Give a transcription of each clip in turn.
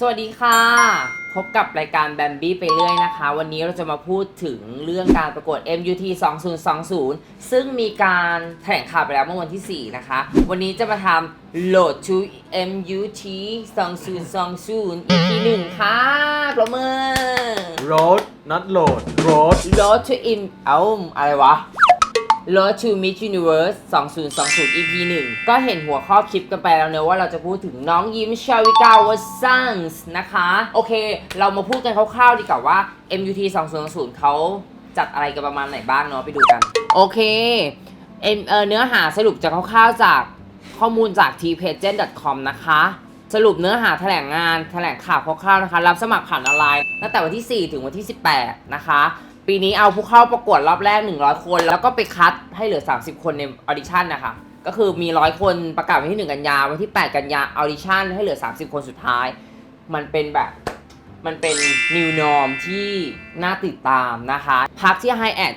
สวัสดีค่ะ พบกับรายการแบมบี้ไปเรื่อยนะคะ วันนี้เราจะมาพูดถึงเรื่องการประกวด MUT 2020 ซึ่งมีการแถลงข่าวไปแล้วเมื่อวันที่ 4 นะคะ วันนี้จะมาทำ Load to MUT 2020 EP 1ค่ะปรบมือ road not load road Load to im เอาอะไรวะ Road to Miss Universe 2020 EP 1 ก็เห็นหัวข้อคลิปกันไปแล้วเนอะว่าเราจะพูดถึงน้องยิ้มชาวิกาวซังส์นะคะ โอเค เรามาพูดกันคร่าวๆดีกว่าว่า MUT 2020เขาจัดอะไรกันประมาณไหนบ้างเนาะไปดูกัน โอเคเอ็มเออเนื้อหาสรุปจากคร่าวๆจากข้อมูลจาก t p a g e n t com นะคะสรุปเนื้อหาแถลงงานแถลงข่าวคร่าวๆนะคะ รับสมัครผ่านออนไลน์ตั้งแต่วันที่ 4 ถึงวันที่ 18 นะคะ ปีนี้เอาผู้เข้าประกวดรอบแรก 100 คน แล้วก็ไปคัดให้เหลือ 30 คนในออดิชั่นนะคะ ก็คือมี 100 คนประกาศวันที่ 1 กันยาวันที่ 8 กันยาออดิชั่นให้เหลือ 30 คนสุดท้าย มันเป็นแบบมันเป็น new norm ที่น่าติดตามนะคะ พักที่ High at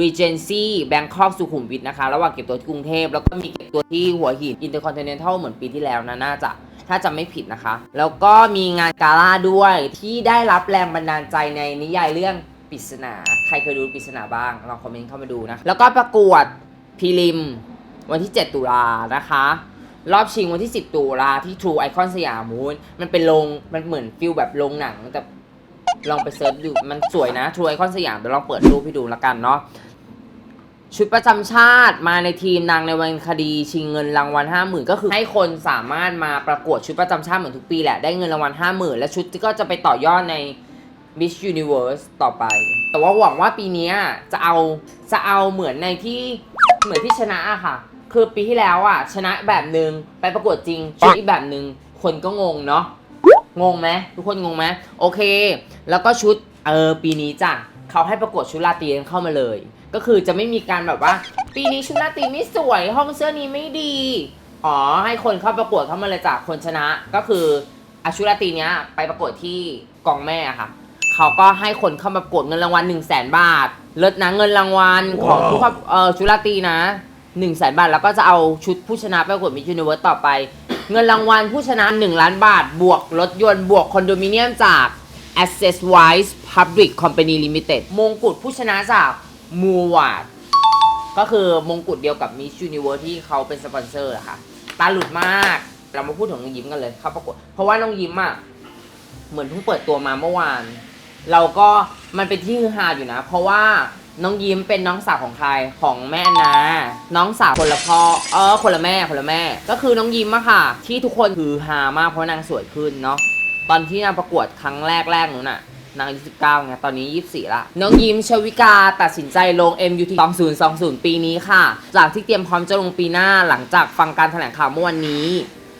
Regency Bangkok สุขุมวิทนะคะ ระหว่างเก็บตัวที่กรุงเทพ แล้วก็มีเก็บตัวที่หัวหิน Intercontinental เหมือนปีที่แล้วนะ น่าจะ ถ้าจำไม่ผิดนะคะ แล้วก็มีงานกาล่าด้วยที่ได้รับแรงบันดาลใจในนิยายเรื่อง ปริศนา ใครเคยดูปริศนาบ้างลองคอมเมนต์เข้ามาดูนะ แล้วก็ประกวดพรีลิม วันที่ 7 ตุลานะคะ รอบชิงวันที่ 10 ตุลาที่ True Icon สยามมูนมันเป็นโรงมันเหมือนฟิลแบบโรงหนัง แต่ลองไปเซิร์ชดูมันสวยนะ True Icon สยามเดี๋ยวลองเปิดรูปให้ดูแล้วกันเนาะชุดประจำชาติมาในทีมนางในวันคดีชิงเงินรางวัลห้าหมื่นก็คือให้คนสามารถมาประกวดชุดประจำชาติเหมือนทุกปีแหละได้เงินรางวัลห้าหมื่นและชุดก็จะไปต่อยอดใน Miss Universe ต่อไป แต่ว่าหวังว่าปีเนี้ยจะเอาจะเอาเหมือนในที่เหมือนที่ชนะอะค่ะ คือปีที่แล้วอะชนะแบบหนึ่งไปประกวดจริงชุดอีกแบบหนึ่งคนก็งงเนาะงงไหมทุกคนงงไหมโอเค แล้วก็ชุดเออปีนี้จ้ะเขาให้ประกวดชุดราตรีกันเข้ามาเลย ก็คือจะไม่มีการแบบว่า ปีนี้ชุดราตรีไม่สวย ห้องเสื้อนี้ไม่ดีอ๋อให้คนเข้าประกวดเข้ามาเลยจากคนชนะก็คืออาชุดราตรีเนี้ยไปประกวดที่กองแม่อะค่ะ เขาก็ให้คนเข้ามาประกวดเงินรางวัล1 0 0 0 0แสนบาท เลิศนะเงินรางวัลของผู้เข้าเออชุดราตรีนะ1 0 0 0 0แสนบาท แล้วก็จะเอาชุดผู้ชนะไปประกวดมิจูนิเวิร์สต่อไป เงินรางวัลผู้ชนะ 1 ล้านบาท บวกรถยนต์บวกคอนโดมิเนียมจาก Access Wise Public Company Limited มงกุฎผู้ชนะจากมูวาดก็คือมงกุฎเดียวกับ Miss Universe ที่เขาเป็นสปอนเซอร์อะค่ะ ตาหลุดมากเรามาพูดถึงน้องยิ้มกันเลยเขาประกวดเพราะว่าน้องยิ้มอะเหมือนเพิ่งเปิดตัวมาเมื่อวาน เราก็มันเป็นที่ฮือฮาอยู่นะ เพราะว่าน้องยิ้มเป็นน้องสาวของใครของแม่อนนา น้องสาวคนละพ่อเออคนละแม่คนละแม่ ก็คือน้องยิ้มอะค่ะ ที่ทุกคนฮือฮามากเพราะนางสวยขึ้นเนาะตอนที่นางประกวดครั้งแรกแรกนู้นน่ะนางอายุ19ไงตอนนี้24ละ น้องยิ้มชวิกาตัดสินใจลง MUT 2020 ปีนี้ค่ะ จากที่เตรียมพร้อมจะลงปีหน้าหลังจากฟังการแถลงข่าวเมื่อวันนี้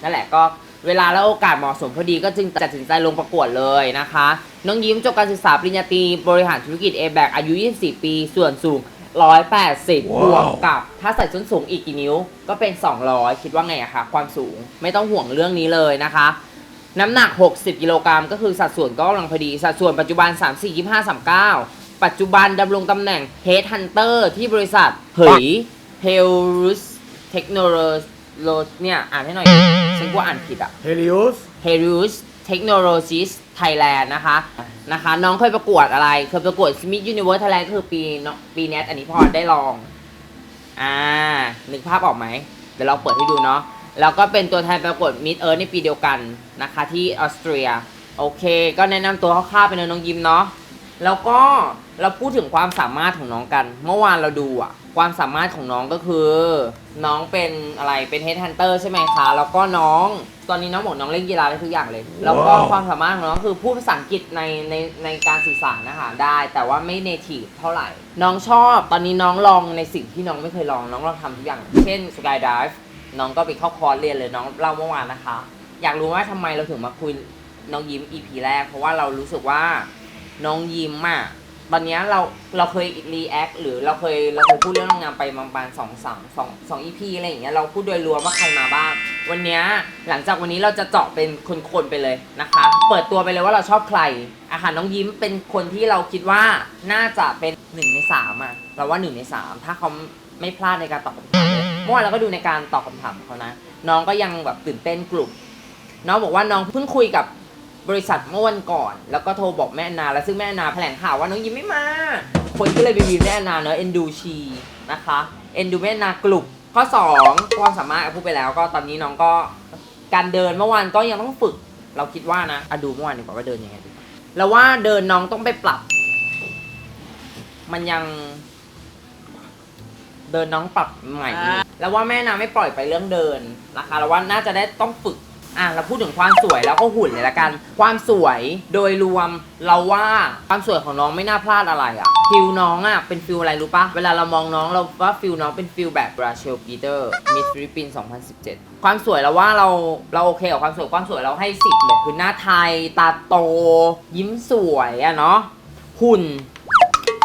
นั่นแหละก็ เวลาและโอกาสเหมาะสมพอดีก็จึงตัดสินใจลงประกวดเลยนะคะ น้องยิ้มจบการศึกษาปริญญาตรีบริหารธุรกิจ a b a c อายุ 24 ปี ส่วนสูง 180 บวกกับ ถ้าใส่ส้นสูงอีกกี่นิ้ว ก็เป็น 200 คิดว่าไงอะคะความสูงไม่ต้องห่วงเรื่องนี้เลยนะคะ น้ำหนัก 60 กิโลกรัมก็คือสัดส่วนก็กำลังพอดี สัดส่วนปัจจุบัน 3 4 25 39 ปัจจุบันดำรงตำแหน่ง Head Hunter ที่บริษัทเผย h e l r u s Technologies เนี่ยอ่านให้หน่อยฉันกลัว่าอ่านผิดอะ Helios h e r u s Technologies Thailand นะคะนะคะ น้องเคยประกวดอะไรเคยประกวด Smith Universe Thailand ก็คือปีเนาะปีเนี้ยอันนี้พอได้ลอง อ่านึกภาพออกไหม เดี๋ยวเราเปิดให้ดูเนาะแล้วก็เป็นตัวแทนประกวด Mid Earth ในปีเดียวกันนะคะ ที่ออสเตรีย โอเค ก็แนะนำตัวคร่าวๆไปเลยน้องยิมเนาะแล้วก็เราพูดถึงความสามารถของน้องกัน เมื่อวานเราดูอะ ความสามารถของน้องก็คือ น้องเป็นอะไรเป็น Head Hunter ใช่ไหมคะ แล้วก็น้องตอนนี้น้องบอกน้องเล่นกีฬาได้ทุกอย่างเลย แล้วก็ว้าวความสามารถของน้องคือพูดภาษาอังกฤษในในในการสื่อสารนะคะได้ แต่ว่าไม่ native เท่าไหร่ น้องชอบตอนนี้น้องลองในสิ่งที่น้องไม่เคยลองน้องลองทำทุกอย่าง เช่น skydive น้องก็ไปเข้าคอร์สเรียนเลยน้องเล่าเมื่อวานนะคะ อยากรู้ว่าทำไมเราถึงมาคุยน้องยิ้ม EP แรก เพราะว่าเรารู้สึกว่าน้องยิ้มอะ ตอนนี้เราเราเคยรีแอคหรือเราเคยเราเคยพูดเรื่องนางงามไปประมาณสองสามสองสองอีพีอะไรอย่างเงี้ยเราพูดโดยรวมว่าใครมาบ้าง วันนี้หลังจากวันนี้เราจะเจาะเป็นคนๆไปเลยนะคะ เปิดตัวไปเลยว่าเราชอบใครอาหารน้องยิ้มเป็นคนที่เราคิดว่าน่าจะเป็นหนึ่งในสามอะเราว่าหนึ่งในสามถ้าเขาไม่พลาดในการตอบคำถามเลยเมื่อวานเราก็ดูในการตอบคำถามเขานะ น้องก็ยังแบบตื่นเต้นกลุ่มน้องบอกว่าน้องเพิ่งคุยกับ บริษัทเมื่อวันก่อน แล้วก็โทรบอกแม่แอนนา แล้วซึ่งแม่แอนนาแถลงข่าวว่าน้องยิมไม่มา คนก็เลยไปวีแม่แอนนาเนอะเอ็นดูชีนะคะเอ็นดูแม่แอนนากลุ่มข้อ2ความสามารถพูดไปแล้วก็ตอนนี้น้องก็การเดินเมื่อวานก็ยังต้องฝึก เราคิดว่านะอะดูเมื่อวานดีกว่าว่าเดินยังไงดีแล้วว่าเดินน้องต้องไปปรับ มันยัง เดินน้องปรับใหม่อยู่แล้วว่าแม่นาไม่ปล่อยไปเรื่องเดินนะคะแล้วว่าน่าจะได้ต้องฝึก อะเราพูดถึงความสวยแล้วก็หุ่นเลยละกัน ความสวยโดยรวมเราว่าความสวยของน้องไม่น่าพลาดอะไรอะ่ะฟิลน้องอะ่ะเป็นฟิลอะไรรู้ปะเวลาเรามองน้องเราว่าฟิลน้องเป็นฟิลแบบราเชลปีเตอร์มิสฟิลิปปินส์2017 ความสวยเราว่าเราเราโอเคกับความสวยความสวยเราให้สิบเลยคือหน้าไทย ตาโต ยิ้มสวยอะเนาะหุ่น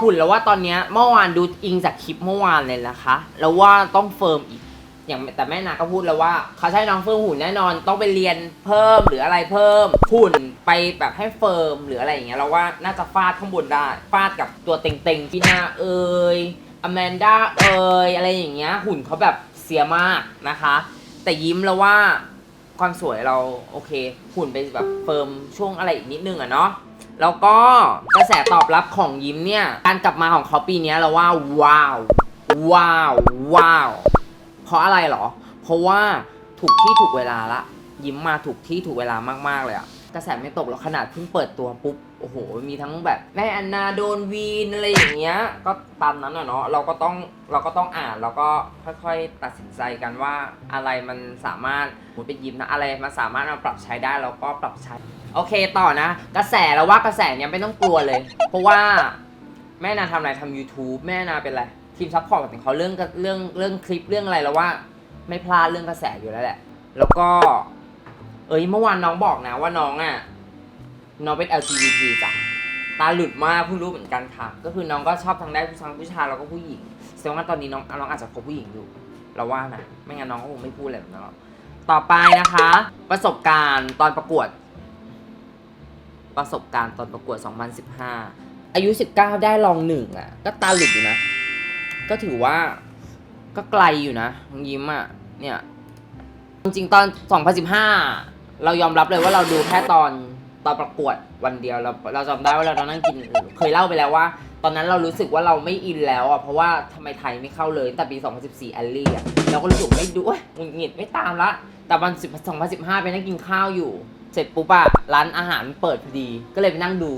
หุ่นแล้วว่าตอนเนี้ยเมื่อวานดูอิงจากคลิปเมื่อวานเลยนะคะ แล้วว่าต้องเฟิร์มอีก อย่างแต่แม่นาก็พูดแล้วว่าเขาใช้น้องเฟิร์มหุ่นแน่นอนต้องไปเรียนเพิ่มหรืออะไรเพิ่มหุ่นไปแบบให้เฟิร์มหรืออะไรอย่างเงี้ยเราว่าน่าจะฟาดข้างบนได้ฟาดกับตัวเต็งๆพี่นาเอยอแมนดาเอยอะไรอย่างเงี้ยหุ่นเขาแบบเสียมากนะคะ แต่ยิ้มแล้วว่าความสวยเราโอเค หุ่นไปแบบเฟิร์มช่วงอะไรอีกนิดนึงอะเนาะแล้วก็กระแสตอบรับของยิ้มเนี่ย การกลับมาของเขาปีนี้เราว่าว้าว ว้าว ว้าว ราะอะไรเหรอ เพราะว่าถูกที่ถูกเวลาละ ยิ้มมาถูกที่ถูกเวลามากๆเลยอะกระแสไม่ตกหรอกขนาดเพิ่งเปิดตัวปุ๊บโอ้โห มีทั้งแบบแม่แอนนาโดนวีนอะไรอย่างเงี้ย ก็ตามนั้นอะเนาะ เราก็ต้องเราก็ต้องอ่านแล้วก็ค่อยๆตัดสินใจกันว่าอะไรมันสามารถหมุนเป็นยิ้มนะอะไรมันสามารถมาปรับใช้ได้เราก็ปรับใช้ โอเคต่อนะ กระแสแล้วว่ากระแสเนี้ยไม่ต้องกลัวเลย เพราะว่าแม่นาทำอะไรทำ YouTube แม่นาเป็นอะไร ทีมซัพพอร์ตของเขาเรื่องเรื่องเรื่องคลิปเรื่องอะไรแล้วว่า ไม่พลาดเรื่องกระแสอยู่แล้วแหละ แล้วก็ เอ้ยเมื่อวานน้องบอกนะว่าน้องอะน้องเป็น LGBT จ้ะตาหลุดมากเพิ่งรู้เหมือนกันค่ะ ก็คือน้องก็ชอบทั้งได้ผู้ชายผู้ชายแล้วก็ผู้หญิงแสดงว่าตอนนี้น้องน้องอาจจะคบผู้หญิงอยู่ เราว่านะไม่งั้นน้องก็คงไม่พูดอะไรแบบนั้นหรอกต่อไปนะคะ ประสบการณ์ตอนประกวด ประสบการณ์ตอนประกวด 2015 อายุ 19 ได้รองหนึ่งอะ ก็ตาหลุดอยู่นะ ก็ถือว่าก็ไกลอยู่นะยิ้มอะเนี่ยจริงๆตอน 2015 เรายอมรับเลยว่าเราดูแค่ตอนตอนประกวดวันเดียวเราเราจำได้ว่าเรานั่งกินเคยเล่าไปแล้วว่า ตอนนั้นเรารู้สึกว่าเราไม่อินแล้วอะเพราะว่าทำไมไทยไม่เข้าเลยตั้งแต่ปี 2014แอลลี่อะเราก็รู้สึกไม่ดูเอ้ยหงุดหงิดไม่ตามละ แต่วัน 2015 ไปนั่งกินข้าวอยู่ เสร็จปุ๊บอะร้านอาหารเปิดพอดี ก็เลยไปนั่งดู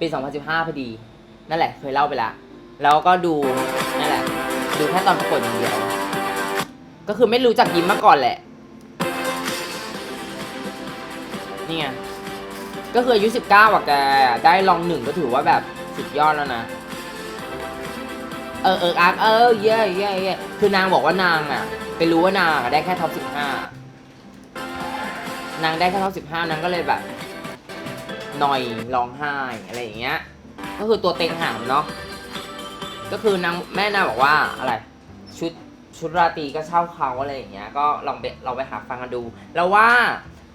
ปี 2015 พอดี นั่นแหละเคยเล่าไปละแล้วก็ดู ดูแค่ตอนประกวดอย่างเดียว ก็คือไม่รู้จักยิ้มมาก่อนแหละ นี่ไง ก็คืออายุ 19อะแก ได้รองหนึ่งก็ถือว่าแบบสุดยอดแล้วนะ เออเอออาร์เออเย่เย่เย่คือนางบอกว่านางอะ ไปรู้ว่านางได้แค่ท็อป15นางได้แค่ท็อป15นางก็เลยแบบหน่อยร้องไห้อะไรอย่างเงี้ย ก็คือตัวเต็งห่ามเนาะ ก็คือนางแม่นางบอกว่าอะไรชุดชุดราตรีก็เช่าเขาอะไรอย่างเงี้ยก็ลองไปเราไปหาฟังกันดู แล้วว่า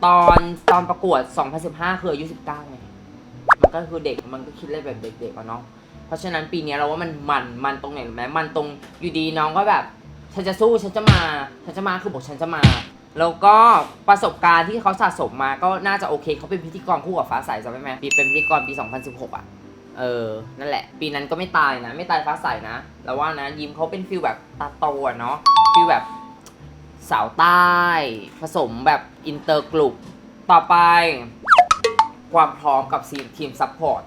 ตอนตอนประกวด 2015 คืออายุ 19ไงมันก็คือเด็กมันก็คิดอะไรแบบเด็กๆอะเนาะเพราะฉะนั้นปีนี้เราว่ามันมันมันตรงไหนรู้ไหมมันตรงอยู่ดีน้องก็แบบ ฉันจะสู้ฉันจะมา ฉันจะมาคือบอกฉันจะมา แล้วก็ประสบการณ์ที่เขาสะสมมาก็น่าจะโอเคเขาเป็นพิธีกรคู่กับฟ้าใสจำได้ไหมปีเป็นพิธีกรปี 2016 อะ เออ นั่นแหละ ปีนั้นก็ไม่ตายนะ ไม่ตายฟ้าใสนะ แล้วว่านะยิ้มเขาเป็นฟิลแบบตาโตอะเนาะ ฟิลแบบสาวใต้ ผสมแบบอินเตอร์กลุ่มต่อไป ความพร้อมกับทีมทีมซัพพอร์ต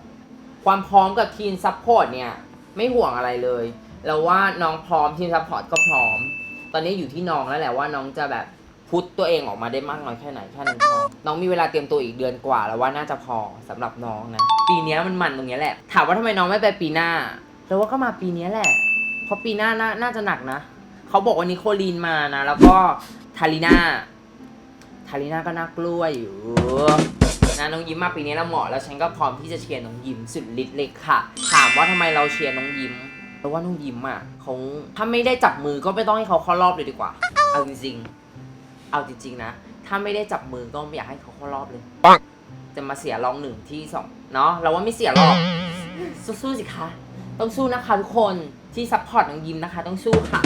ความพร้อมกับทีมซัพพอร์ตเนี่ยไม่ห่วงอะไรเลย แล้วว่าน้องพร้อมทีมซัพพอร์ตก็พร้อม ตอนนี้อยู่ที่น้องแล้วแหละว่าน้องจะแบบ พุทตัวเองออกมาได้มากน้อยแค่ไหนแค่นั้นพอน้องมีเวลาเตรียมตัวอีกเดือนกว่าแล้วว่าน่าจะพอสำหรับน้องนะ ปีนี้มันมันตรงนี้แหละ ถามว่าทำไมน้องไม่ไปปีหน้าแล้วว่าก็มาปีนี้แหละ เพราะปีหน้าน่าน่าจะหนักนะเขาบอกวันนี้โคลีนมานะ แล้วก็ทาริน่าทาริน่าก็น่ากลัวอยู่นะน้องยิ้มมาปีนี้เราเหมาะแล้วฉันก็พร้อมที่จะเชียร์น้องยิ้มสุดฤทธิ์เลยค่ะ ถามว่าทำไมเราเชียร์น้องยิ้มเพราะว่าน้องยิ้มอะเขาถ้าไม่ได้จับมือก็ไม่ต้องให้เขาเข้ารอบเลยดีกว่าเอาจริงๆ เอาจริง ๆ นะ ถ้าไม่ได้จับมือก็ไม่อยากให้เขาเข้ารอบเลยปังจะมาเสียรองหนึ่งที่สองเนาะเราว่าไม่เสียหรอกสู้ๆสิคะ ต้องสู้นะคะทุกคนที่ซัพพอร์ตน้องยิ้มนะคะ ต้องสู้ค่ะ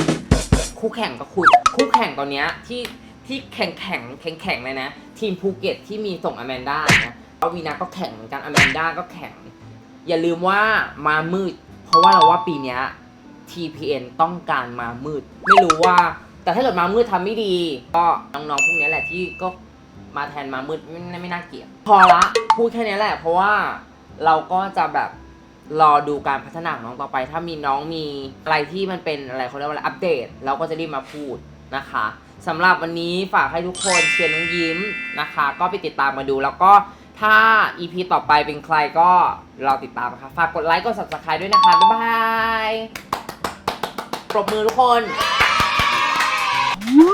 คู่แข่งก็คุณคู่แข่งตอนเนี้ยที่ที่แข่งแข่งแข่งแข่งเลยนะ ทีมภูเก็ตที่มีส่งอแมนด้านะวีนาก็แข่งเหมือนกันอแมนด้าก็แข่ง อย่าลืมว่ามามืด เพราะว่าเราว่าปีเนี้ย TPN ต้องการมามืด ไม่รู้ว่า แต่ถ้าเกิดมามืดทำไม่ดี ก็น้องๆพวกนี้แหละที่ก็มาแทนมามืดไม่ไม่น่าเกลียดพอละพูดแค่นี้แหละ เพราะว่าเราก็จะแบบรอดูการพัฒนาของน้องต่อไป ถ้ามีน้องมีอะไรที่มันเป็นอะไรเขาเรียกว่าอะไรอัปเดต เราก็จะรีบมาพูดนะคะสำหรับวันนี้ฝากให้ทุกคนเชียร์น้องยิ้มนะคะ ก็ไปติดตามมาดูแล้วก็ถ้า EP ต่อไปเป็นใครก็รอติดตามนะคะฝากกดไลค์กด subscribe ด้วยนะคะ บ๊ายบาย ปรบมือทุกคน Whoa!